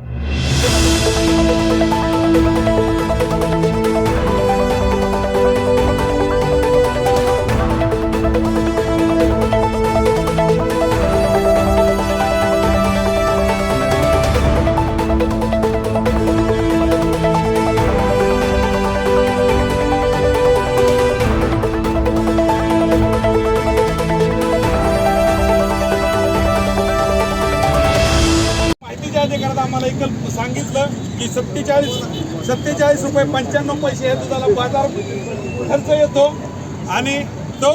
you करता आम्हाला एक सांगितलं की सत्तेचाळीस सत्तेचाळीस रुपये पंच्याण्णव पैसे हे दुधाला बाजार खर्च येतो आणि तो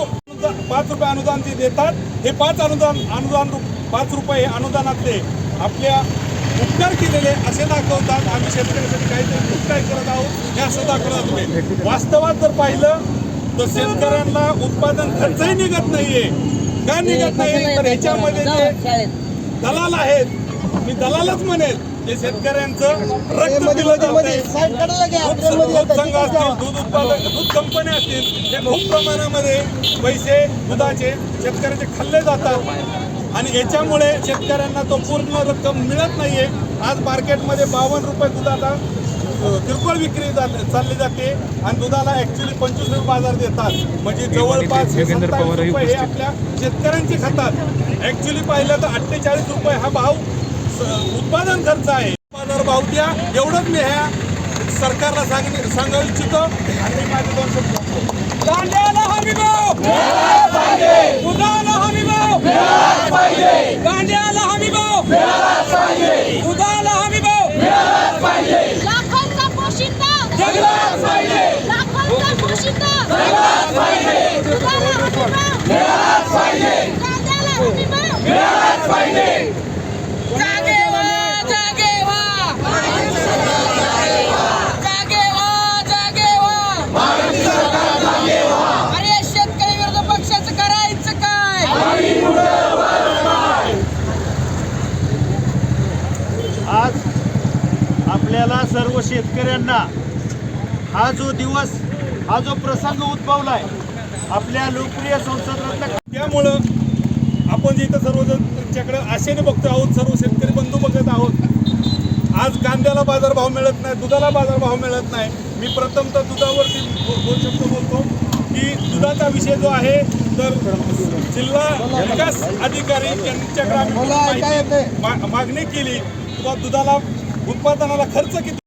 पाच रुपये अनुदान ते देतात. हे पाच अनुदान अनुदान पाच रुपये हे अनुदानातले आपल्या उपकार केलेले असे दाखवतात. आम्ही शेतकऱ्यासाठी काहीतरी खूप काय करत आहोत हे असं दाखवतात तुम्ही. वास्तवात जर पाहिलं तर शेतकऱ्यांना उत्पादन खर्चही निघत नाहीये. का निघत नाही तर ह्याच्यामध्ये जे दलाल आहेत मी दलालच म्हणेल जे शेतकऱ्यांचं रक्त दूध संघ असतील दूध उत्पादक दूध कंपन्या असतील हे खूप प्रमाणामध्ये पैसे दुधाचे शेतकऱ्याचे खाल्ले जातात. आणि याच्यामुळे शेतकऱ्यांना तो पूर्ण रक्कम मिळत नाहीये. आज मार्केटमध्ये बावन्न रुपये दुधाचा अ, किरकोळ विक्री चालली जाते आणि दुधाला ऍक्च्युली पंचवीस रुपये बाजार देतात. म्हणजे जवळपास हे रुपये हे उपस्थित. आपल्या शेतकऱ्यांचे खातात. ऍक्च्युली पाहिलं तर अठ्ठेचाळीस रुपये हा भाव उत्पादन खर्च आहे. बाजार भाव द्या. एवढंच मी ह्या सरकारला सांग सांगू इच्छितो. आणि माझे दोन शब्द. कांद्याला हमी भाव! दुधाला हमी भाव! कांद्याला हमी भाव! दुधाला हमी भाव! लाखांचा पोशिंदा! जगलाच पाहिजे! लाखांचा पोशिंदा! दुधाला हमीभाव कांद्याला हमीभाव जागे आज आपल्याला सर्व शेतकऱ्यांना हा जो दिवस हा जो प्रसंग उद्भवलाय आपल्या लोकप्रिय संसद त्यामुळं आपण जे इथं सर्वजण त्यांच्याकडे आशेने बघतो आहोत सर्व शेतकरी बंधू बघत आहोत आज कांद्याला बाजारभाव मिळत नाही दुधाला बाजारभाव मिळत नाही. मी प्रथमतः दुधावरती दोन शब्द बोलतो की दुधाचा विषय जो आहे तर जिल्हा विकास अधिकारी यांच्याकडे आम्ही मागणी केली. किंवा दुधाला उत्पादनाला खर्च किती